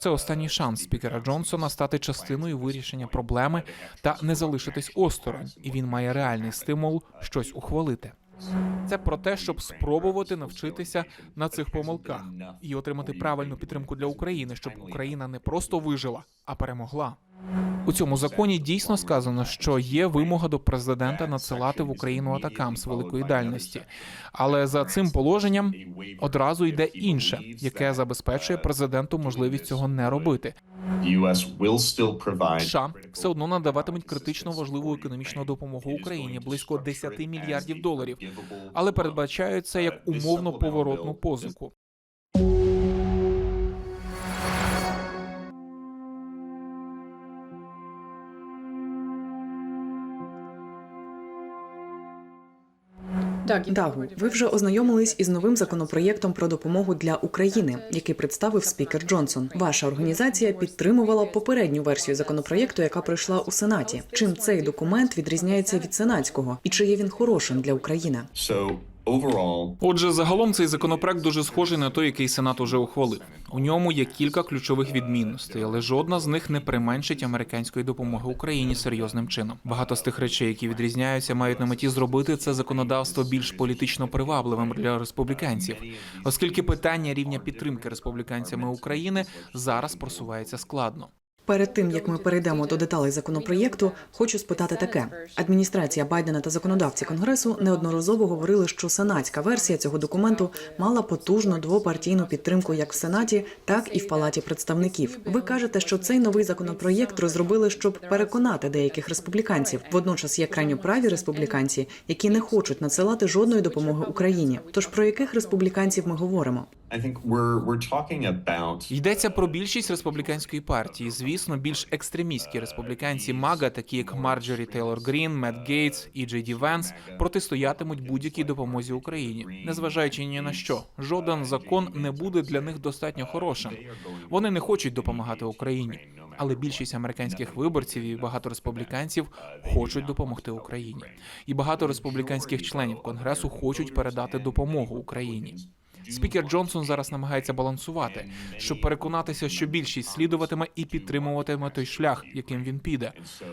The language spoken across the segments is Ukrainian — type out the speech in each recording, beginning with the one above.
Це останній шанс спікера Джонсона стати частиною вирішення проблеми та не залишитись осторонь, і він має реальний стимул щось ухвалити. Це про те, щоб спробувати навчитися на цих помилках і отримати правильну підтримку для України, щоб Україна не просто вижила, а перемогла. У цьому законі дійсно сказано, що є вимога до президента надсилати в Україну атакам з великої дальності, але за цим положенням одразу йде інше, яке забезпечує президенту можливість цього не робити. США все одно надаватимуть критично важливу економічну допомогу Україні близько 10 мільярдів доларів, але передбачають це як умовно поворотну позику. Дагу, ви вже ознайомились із новим законопроєктом про допомогу для України, який представив спікер Джонсон. Ваша організація підтримувала попередню версію законопроєкту, яка пройшла у Сенаті. Чим цей документ відрізняється від сенатського, і чи є він хорошим для України? Отже, загалом цей законопроект дуже схожий на той, який Сенат уже ухвалив. У ньому є кілька ключових відмінностей, але жодна з них не применшить американської допомоги Україні серйозним чином. Багато з тих речей, які відрізняються, мають на меті зробити це законодавство більш політично привабливим для республіканців, оскільки питання рівня підтримки республіканцями України зараз просувається складно. Перед тим як ми перейдемо до деталей законопроєкту, хочу спитати таке: адміністрація Байдена та законодавці конгресу неодноразово говорили, що сенатська версія цього документу мала потужну двопартійну підтримку як в сенаті, так і в палаті представників. Ви кажете, що цей новий законопроєкт розробили, щоб переконати деяких республіканців. Водночас є крайньоправі республіканці, які не хочуть надсилати жодної допомоги Україні. Тож про яких республіканців ми говоримо? Йдеться про більшість республіканської партії. Звісно, більш екстремістські республіканці МАГА, такі як Марджорі Тейлор Грін, Мет Гейтс і Джей Ді Венс, протистоятимуть будь-якій допомозі Україні, незважаючи ні на що. Жоден закон не буде для них достатньо хорошим. Вони не хочуть допомагати Україні, але більшість американських виборців і багато республіканців хочуть допомогти Україні. І багато республіканських членів конгресу хочуть передати допомогу Україні. Спікер Джонсон зараз намагається балансувати, щоб переконатися, що більшість слідуватиме і підтримуватиме той шлях, яким він піде,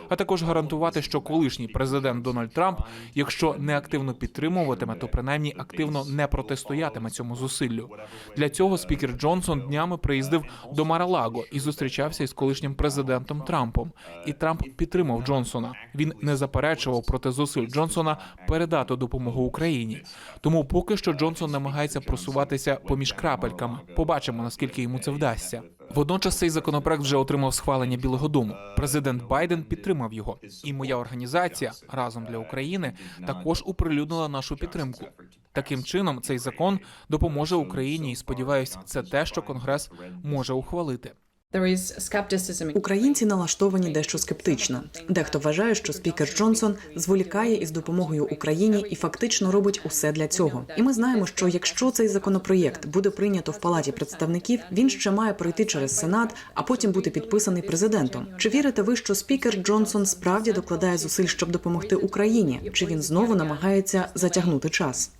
а також гарантувати, що колишній президент Дональд Трамп, якщо не активно підтримуватиме, то принаймні активно не протистоятиме цьому зусиллю. Для цього спікер Джонсон днями приїздив до Маралаго і зустрічався із колишнім президентом Трампом. І Трамп підтримав Джонсона. Він не заперечував проти зусиль Джонсона передати допомогу Україні. Тому поки що Джонсон намагається просуватися поміж крапельками. Побачимо наскільки йому це вдасться. Водночас цей законопроект вже отримав схвалення Білого Дому. Президент Байден підтримав його, і моя організація разом для України також оприлюднила нашу підтримку. Таким чином, цей закон допоможе Україні, і сподіваюся, це те, що Конгрес може ухвалити. Українці налаштовані дещо скептично. Дехто вважає, що спікер Джонсон зволікає із допомогою Україні і фактично робить усе для цього. І ми знаємо, що якщо цей законопроєкт буде прийнято в палаті представників, він ще має пройти через сенат, а потім бути підписаний президентом. Чи вірите ви, що спікер Джонсон справді докладає зусиль, щоб допомогти Україні? Чи він знову намагається затягнути час?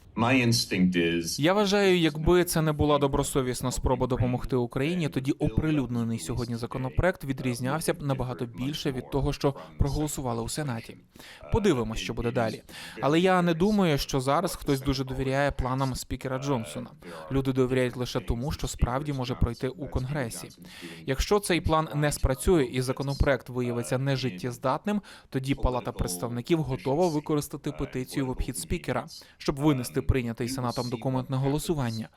Я вважаю, якби це не була добросовісна спроба допомогти Україні, тоді оприлюднений сьогодні законопроект відрізнявся б набагато більше від того, що проголосували у сенаті. Подивимось, що буде далі. Але я не думаю, що зараз хтось дуже довіряє планам спікера Джонсона. Люди довіряють лише тому, що справді може пройти у конгресі. Якщо цей план не спрацює і законопроект виявиться нежиттєздатним, тоді Палата представників готова використати петицію в обхід спікера, щоб винести прийнятий сенатом документ на голосування.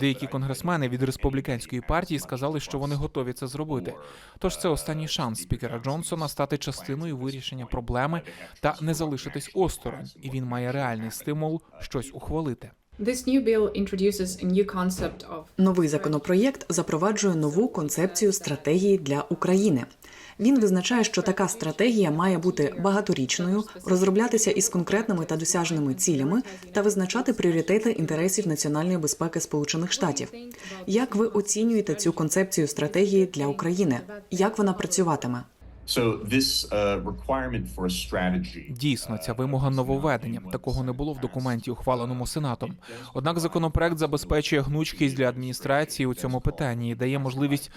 Деякі конгресмени від республіканської партії сказали, що вони готові це зробити. Тож це останній шанс спікера Джонсона стати частиною вирішення проблеми та не залишитись осторонь, і він має реальний стимул щось ухвалити. Новий законопроєкт запроваджує нову концепцію стратегії для України. Він визначає, що така стратегія має бути багаторічною, розроблятися із конкретними та досяжними цілями та визначати пріоритети інтересів національної безпеки Сполучених Штатів. Як ви оцінюєте цю концепцію стратегії для України? Як вона працюватиме? uh, strategy Дійсно, ця вимога нововведення. Такого не було в документі, ухваленому сенатом. Однак законопроект забезпечує гнучкість для адміністрації у цьому питанні і дає можливість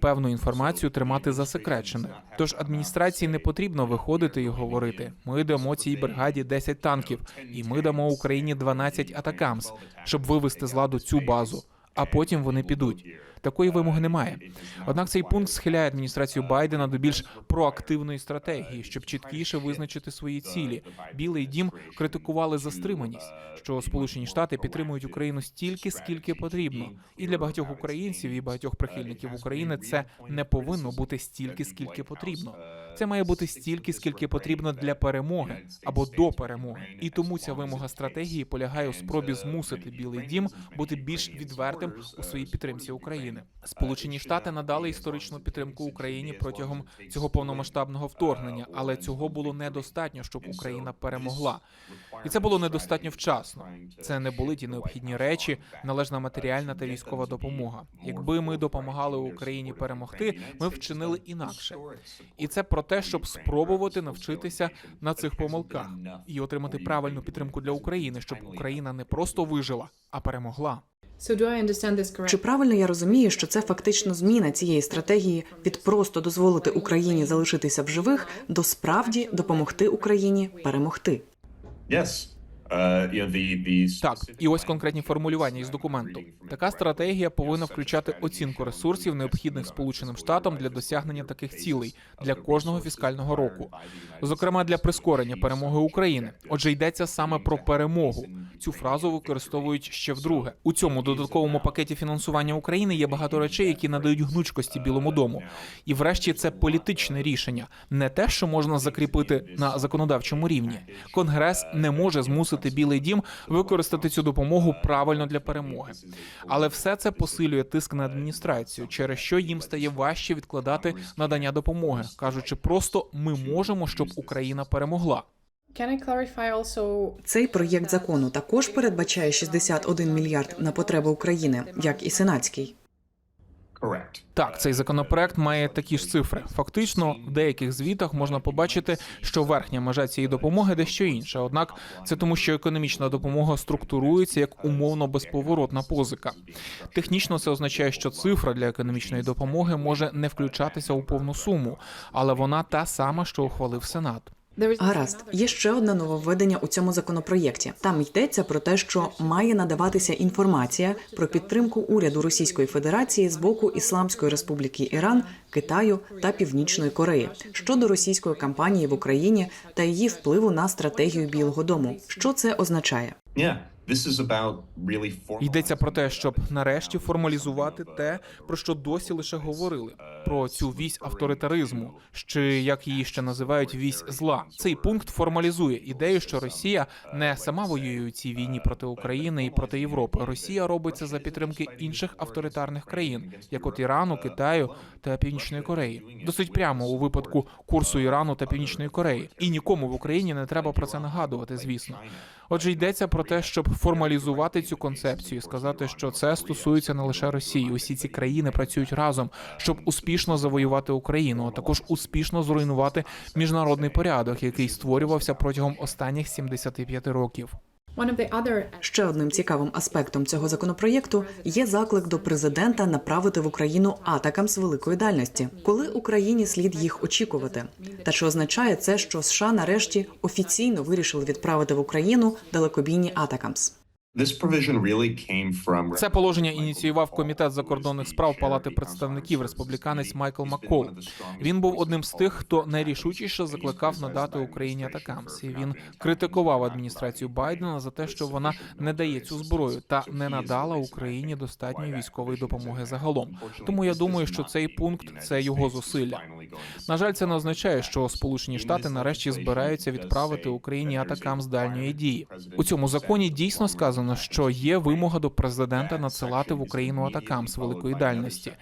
певну інформацію тримати засекреченою. Тож адміністрації не потрібно виходити і говорити: ми дамо цій бригаді 10 танків, і ми дамо Україні 12 атакамс, щоб вивести з ладу цю базу. А потім вони підуть. Такої вимоги немає. Однак цей пункт схиляє адміністрацію Байдена до більш проактивної стратегії, щоб чіткіше визначити свої цілі. Білий дім критикували за стриманість, що Сполучені Штати підтримують Україну стільки, скільки потрібно. І для багатьох українців і багатьох прихильників України це не повинно бути стільки, скільки потрібно. Це має бути стільки, скільки потрібно для перемоги або до перемоги. І тому ця вимога стратегії полягає у спробі змусити Білий Дім бути більш відвертим у своїй підтримці України. Сполучені Штати надали історичну підтримку Україні протягом цього повномасштабного вторгнення, але цього було недостатньо, щоб Україна перемогла. І це було недостатньо вчасно. Це не були ті необхідні речі, належна матеріальна та військова допомога. Якби ми допомагали Україні перемогти, ми вчинили інакше. І це про те, щоб спробувати навчитися на цих помилках і отримати правильну підтримку для України, щоб Україна не просто вижила, а перемогла. So do I understand this correctly? Чи правильно я розумію, що це фактично зміна цієї стратегії від просто дозволити Україні залишитися в живих до справді допомогти Україні перемогти? Yes. The Так, і ось конкретні формулювання із документу. Така стратегія повинна включати оцінку ресурсів, необхідних Сполученим Штатам для досягнення таких цілей для кожного фіскального року, зокрема для прискорення перемоги України. Отже, йдеться саме про перемогу. Цю фразу використовують ще вдруге. У цьому додатковому пакеті фінансування України є багато речей, які надають гнучкості Білому дому. І врешті це політичне рішення, не те, що можна закріпити на законодавчому рівні. Конгрес не може змусити Білий Дім використати цю допомогу правильно для перемоги. Але все це посилює тиск на адміністрацію, через що їм стає важче відкладати надання допомоги, кажучи, просто ми можемо, щоб Україна перемогла. Цей проєкт закону також передбачає 61 мільярд на потреби України, як і сенатський. Так, цей законопроект має такі ж цифри. Фактично, в деяких звітах можна побачити, що верхня межа цієї допомоги дещо інша. Однак це тому, що економічна допомога структурується як умовно безповоротна позика. Технічно це означає, що цифра для економічної допомоги може не включатися у повну суму, але вона та сама, що ухвалив Сенат. Гаразд, є ще одне нововведення у цьому законопроєкті. Там йдеться про те, що має надаватися інформація про підтримку уряду Російської Федерації з боку Ісламської Республіки Іран, Китаю та Північної Кореї щодо російської кампанії в Україні та її впливу на стратегію Білого Дому? Що це означає? Yeah. Йдеться про те, щоб нарешті формалізувати те, про що досі лише говорили: про цю вісь авторитаризму, чи як її ще називають вісь зла. Цей пункт формалізує ідею, що Росія не сама воює у цій війні проти України і проти Європи. Росія робить це за підтримки інших авторитарних країн, як от Ірану, Китаю та Північної Кореї. Досить прямо у випадку курсу Ірану та Північної Кореї. І нікому в Україні не треба про це нагадувати, звісно. Отже, йдеться про те, щоб формалізувати цю концепцію, сказати, що це стосується не лише Росії. Усі ці країни працюють разом, щоб успішно завоювати Україну, а також успішно зруйнувати міжнародний порядок, який створювався протягом останніх 75 років. Ще одним цікавим аспектом цього законопроєкту є заклик до президента направити в Україну атакам з великої дальності, коли Україні слід їх очікувати. Та чи означає це, що США нарешті офіційно вирішили відправити в Україну далекобійні атакамс? Це положення ініціював комітет закордонних справ Палати представників республіканець Майкл Маккол. Він був одним з тих, хто найрішучіше закликав надати Україні атакамс. І він критикував адміністрацію Байдена за те, що вона не дає цю зброю та не надала Україні достатньої військової допомоги загалом. Тому я думаю, що цей пункт це його зусилля. На жаль, це не означає, що Сполучені Штати нарешті збираються відправити Україні атакам з дальньої дії. У цьому законі дійсно сказано, що є вимога до президента надсилати в Україну атакам з великої дальності.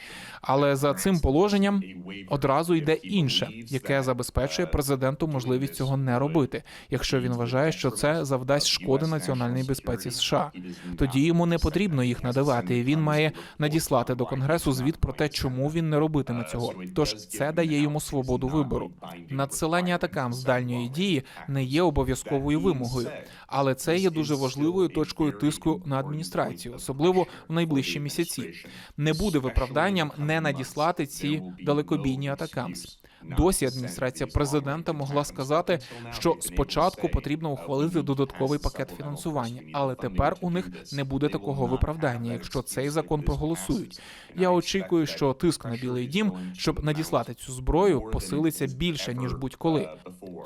Але за цим положенням одразу йде інше, яке забезпечує президенту можливість цього не робити, якщо він вважає, що це завдасть шкоди національній безпеці США. Тоді йому не потрібно їх надавати, і він має надіслати до конгресу звіт про те, чому він не робитиме цього. Тож це дає йому свободу вибору. Надсилання атакам з дальньої дії не є обов'язковою вимогою, але це є дуже важливою точкою тиску на адміністрацію, особливо в найближчі місяці. Не буде виправданням не надіслати ці далекобійні атакамс. Досі адміністрація президента могла сказати, що спочатку потрібно ухвалити додатковий пакет фінансування, але тепер у них не буде такого виправдання, якщо цей закон проголосують. Я очікую, що тиск на Білий Дім, щоб надіслати цю зброю, посилиться більше ніж будь-коли.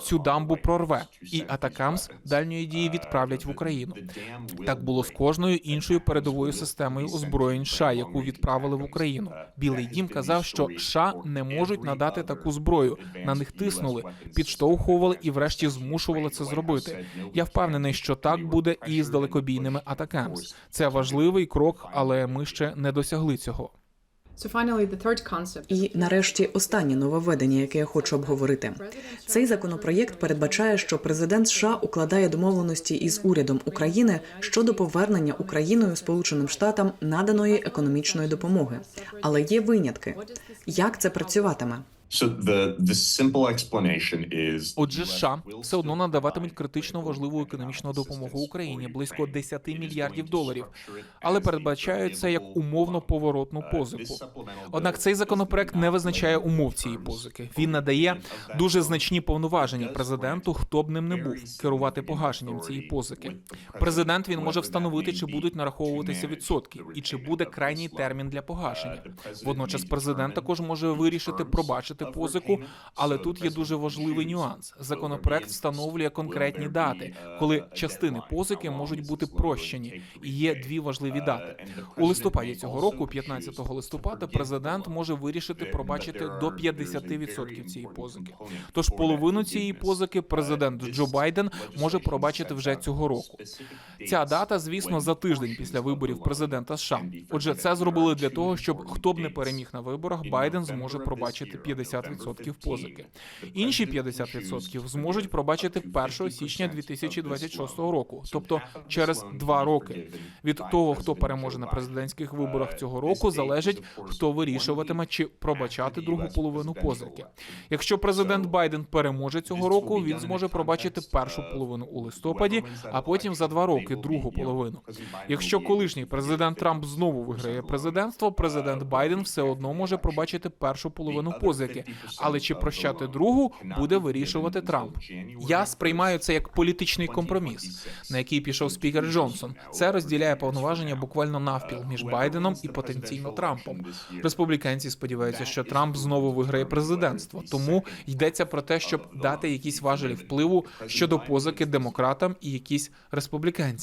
Цю дамбу прорве, і атакамс дальньої дії відправлять в Україну. Так було з кожною іншою передовою системою озброєнь США, яку відправили в Україну. Білий дім казав, що США не можуть надати таку зброю. На них тиснули, підштовхували і, врешті, змушували це зробити. Я впевнений, що так буде і з далекобійними атакамс. Це важливий крок, але ми ще не досягли цього. І нарешті останнє нововведення, яке я хочу обговорити. Цей законопроєкт передбачає, що президент США укладає домовленості із урядом України щодо повернення Україною Сполученим Штатам наданої економічної допомоги. Але є винятки. Як це працюватиме? Отже, США все одно надаватимуть критично важливу економічну допомогу Україні близько 10 мільярдів доларів, але передбачають це як умовно поворотну позику. Однак цей законопроект не визначає умов цієї позики. Він надає дуже значні повноваження президенту, хто б ним не був, керувати погашенням цієї позики. Президент він може встановити, чи будуть нараховуватися відсотки, і чи буде крайній термін для погашення. Водночас, президент також може вирішити пробачити позику, але тут є дуже важливий нюанс. Законопроект встановлює конкретні дати, коли частини позики можуть бути прощені. І є дві важливі дати. У листопаді цього року, 15 листопада, президент може вирішити пробачити до 50% цієї позики. Тож половину цієї позики президент Джо Байден може пробачити вже цього року. Ця дата, звісно, за тиждень після виборів президента США. Отже, це зробили для того, щоб хто б не переміг на виборах, Байден зможе пробачити 50% позики. Інші 50% зможуть пробачити 1 січня 2026 року, тобто через два роки. Від того, хто переможе на президентських виборах цього року, залежить, хто вирішуватиме, чи пробачати другу половину позики. Якщо президент Байден переможе цього року, він зможе пробачити першу половину у листопаді, а потім за два роки другу половину. Якщо колишній президент Трамп знову виграє президентство, президент Байден все одно може пробачити першу половину позики, але чи прощати другу буде вирішувати Трамп. Я сприймаю це як політичний компроміс, на який пішов спікер Джонсон. Це розділяє повноваження буквально навпіл між Байденом і потенційно Трампом. Республіканці сподіваються, що Трамп знову виграє президентство, тому йдеться про те, щоб дати якісь важелі впливу щодо позики демократам і якісь республіканцям.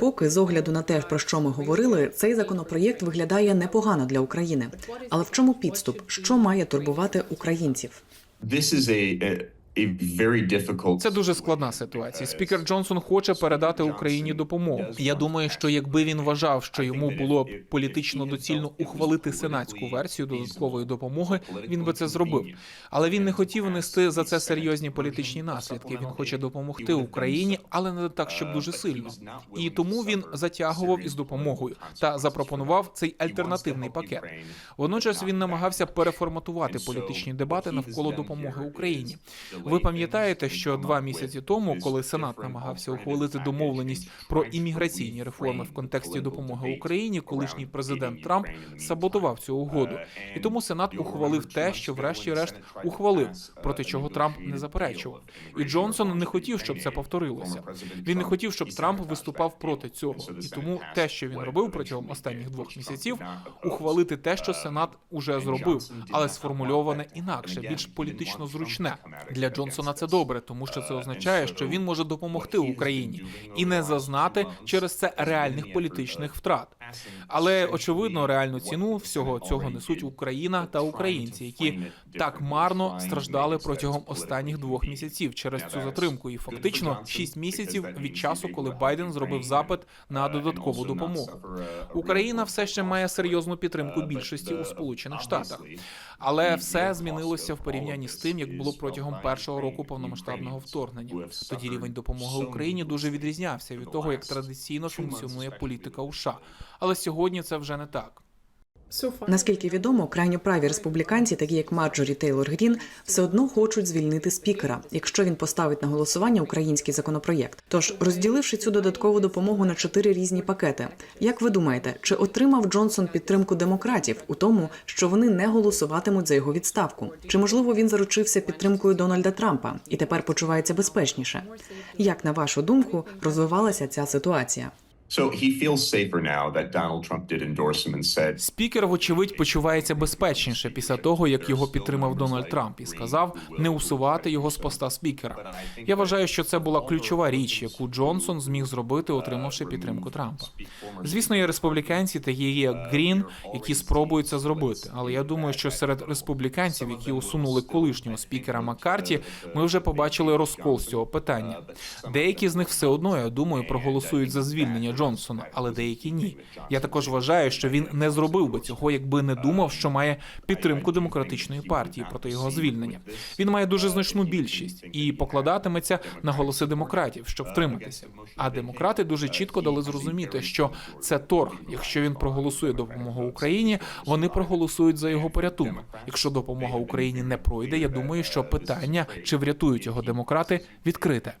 Поки з огляду на те, про що ми говорили, цей законопроєкт виглядає непогано для України. Але в чому підступ? Що має турбувати українців? this is a a, a very difficult Це дуже складна ситуація. Спікер Джонсон хоче передати Україні допомогу. Я думаю, що якби він вважав, що йому було б політично доцільно ухвалити сенатську версію додаткової допомоги, він би це зробив. Але він не хотів нести за це серйозні політичні наслідки. Він хоче допомогти Україні, але не так, щоб дуже сильно. І тому він затягував із допомогою та запропонував цей альтернативний пакет. Водночас він намагався переформатувати політичні дебати навколо допомоги Україні. Ви пам'ятаєте, що два місяці тому, коли Сенат намагався ухвалити домовленість про імміграційні реформи в контексті допомоги Україні, колишній президент Трамп саботував цю угоду, і тому Сенат ухвалив те, що врешті-решт ухвалив, проти чого Трамп не заперечував. І Джонсон не хотів, щоб це повторилося. Він не хотів, щоб Трамп виступав проти цього. І тому те, що він робив протягом останніх двох місяців, ухвалити те, що Сенат уже зробив, але сформульоване інакше, більш політично зручне. Для Джонсона це добре, тому що це означає, що він може допомогти Україні і не зазнати через це реальних політичних втрат. Але очевидно, реальну ціну всього цього несуть Україна та українці, які так марно страждали протягом останніх двох місяців через цю затримку, і фактично шість місяців від часу, коли Байден зробив запит на додаткову допомогу. Україна все ще має серйозну підтримку більшості у Сполучених Штатах, але все змінилося в порівнянні з тим, як було протягом першого року повномасштабного вторгнення. Тоді рівень допомоги Україні дуже відрізнявся від того, як традиційно функціонує політика США. Але сьогодні це вже не так. Наскільки відомо, крайньоправі республіканці, такі як Марджорі Тейлор Грін, все одно хочуть звільнити спікера, якщо він поставить на голосування український законопроєкт. Тож, розділивши цю додаткову допомогу на чотири різні пакети, як ви думаєте, чи отримав Джонсон підтримку демократів у тому, що вони не голосуватимуть за його відставку? Чи можливо він заручився підтримкою Дональда Трампа і тепер почувається безпечніше? Як на вашу думку розвивалася ця ситуація? So he feels safer now that Donald Trump did endorse him and said, Спікер, вочевидь, почувається безпечніше після того, як його підтримав Дональд Трамп і сказав не усувати його з поста спікера. Я вважаю, що це була ключова річ, яку Джонсон зміг зробити, отримавши підтримку Трампа. Звісно, є республіканці, такі як Грін, які спробують це зробити. Але я думаю, що серед республіканців, які усунули колишнього спікера Маккарті, ми вже побачили розкол з цього питання. Деякі з них все одно, я думаю, проголосують за звільнення Джонсона, але деякі ні. Я також вважаю, що він не зробив би цього, якби не думав, що має підтримку демократичної партії проти його звільнення. Він має дуже значну більшість і покладатиметься на голоси демократів, щоб втриматися. А демократи дуже чітко дали зрозуміти, що це торг. Якщо він проголосує допомогу Україні, вони проголосують за його порятунок. Якщо допомога Україні не пройде, я думаю, що питання, чи врятують його демократи, відкрите.